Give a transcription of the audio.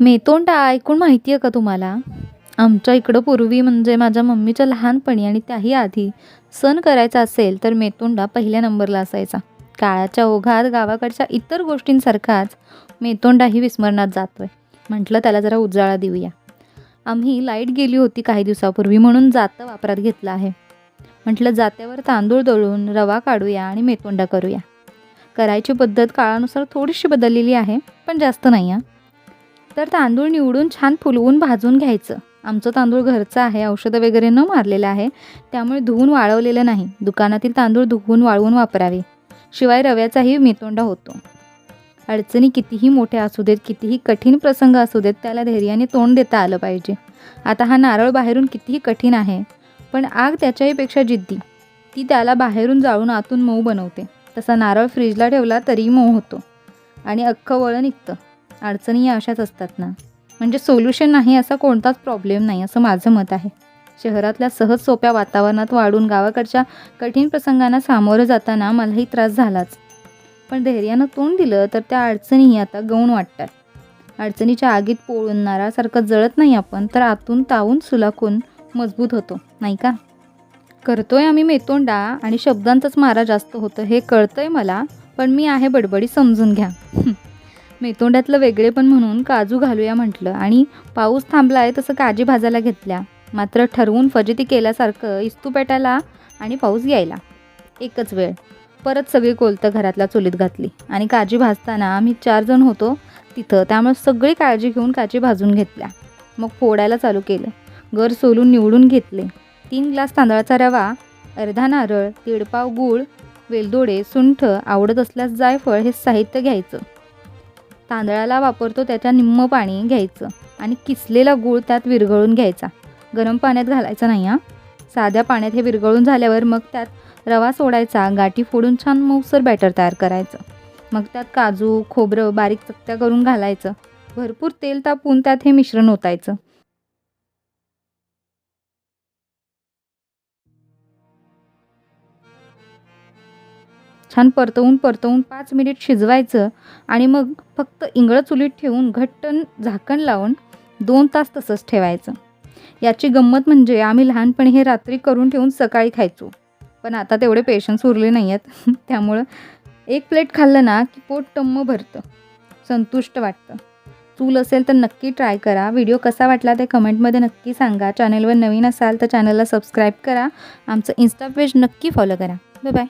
मेतोंडा ऐकून माहिती आहे का तुम्हाला? आमच्या इकडं पूर्वी म्हणजे माझ्या मम्मीच्या लहानपणी आणि त्याही आधी सण करायचा असेल तर मेतोंडा पहिल्या नंबरला असायचा. काळाच्या ओघात गावाकडच्या इतर गोष्टींसारखाच मेतोंडाही विस्मरणात जातोय. म्हटलं त्याला जरा उजाळा देऊया. आम्ही लाइट गेली होती काही दिवसापूर्वी म्हणून जातं वापरात घेतलं आहे. म्हटलं जात्यावर तांदूळ दळून रवा काढूया आणि मेतोंडा करूया. करायची पद्धत काळानुसार थोडीशी बदललेली आहे पण जास्त नाही आहे तर तांदूळ निवडून छान फुलवून भाजून घ्यायचं. आमचं तांदूळ घरचं आहे औषधं वगैरे न मारलेलं आहे त्यामुळे धुवून वाळवलेलं नाही. दुकानातील तांदूळ धुवून वाळवून वापरावे. शिवाय रव्याचाही मेतोंडा होतो. अडचणी कितीही मोठ्या असू देत कितीही कठीण प्रसंग असू देत त्याला धैर्याने तोंड देता आलं पाहिजे. आता हा नारळ बाहेरून कितीही कठीण आहे पण आग त्याच्याहीपेक्षा जिद्दी. ती त्याला बाहेरून जाळून आतून मऊ बनवते. तसा नारळ फ्रीजला ठेवला तरीही मऊ होतो. आणि अख्खं वळं निघतं. अडचणी या अशाच असतात ना. म्हणजे सोल्युशन नाही असा कोणताच प्रॉब्लेम नाही असं माझं मत आहे. शहरातल्या सहज सोप्या वातावरणात वाढून गावाकडच्या कठीण प्रसंगांना सामोरं जाताना मलाही त्रास झालाच. पण धैर्यानं तोंड दिलं तर त्या अडचणीही आता गौण वाटतात. अडचणीच्या आगीत पोळून नारासारखं जळत नाही आपण तर आतून तावून सुलाखून मजबूत होतो नाही का? करतोय आम्ही मेतोंडा आणि शब्दांचाच मारा जास्त होतं हे कळतंय मला पण मी आहे बडबडी समजून घ्या. मेतोंड्यातलं वेगळेपण म्हणून काजू घालूया म्हटलं. आणि पाऊस थांबलाय तसं काजी भाजायला घेतल्या. मात्र ठरवून फजिती केल्यासारखं इस्तू पेटायला आणि पाऊस यायला. एकच वेळ. परत सगळी कोलतं घरातल्या चुलीत घातली. आणि काजी भाजताना आम्ही चार जण होतो तिथं. त्यामुळे सगळी काळजी घेऊन काजी भाजून घेतल्या. मग फोडायला चालू केलं. घर सोलून निवडून घेतले. तीन ग्लास तांदळाचा रवा अर्धा नारळ दीडपाव गूळ वेलदोडे सुंठ आवडत असल्यास जायफळ हे साहित्य घ्यायचं. तांदळाला वापरतो त्याच्या निम्म पाणी घ्यायचं आणि किसलेला गूळ त्यात विरघळून घ्यायचा. गरम पाण्यात घालायचा नाही हां. साध्या पाण्यात हे विरघळून झाल्यावर मग त्यात रवा सोडायचा गाठी फोडून छान मऊसर बॅटर तयार करायचं. मग त्यात काजू खोबरं बारीक चकत्या करून घालायचं. भरपूर तेल तापून त्यात हे मिश्रण ओतायचं. छान परतवून परतवून पाच मिनिट शिजवायचं आणि मग फक्त इंगळं चुलीत ठेवून घट्टन झाकण लावून दोन तास तसंच ठेवायचं. याची गंमत म्हणजे आम्ही लहानपणी हे रात्री करून ठेवून सकाळी खायचो. पण आता तेवढे पेशन्स उरले नाही आहेत त्यामुळं एक प्लेट खाल्लं ना की पोट टम्म भरतं. संतुष्ट वाटतं. चूल असेल तर नक्की ट्राय करा. व्हिडिओ कसा वाटला ते कमेंटमध्ये नक्की सांगा. चॅनलवर नवीन असाल तर चॅनलला सबस्क्राईब करा. आमचं इन्स्टा पेज नक्की फॉलो करा. Bye bye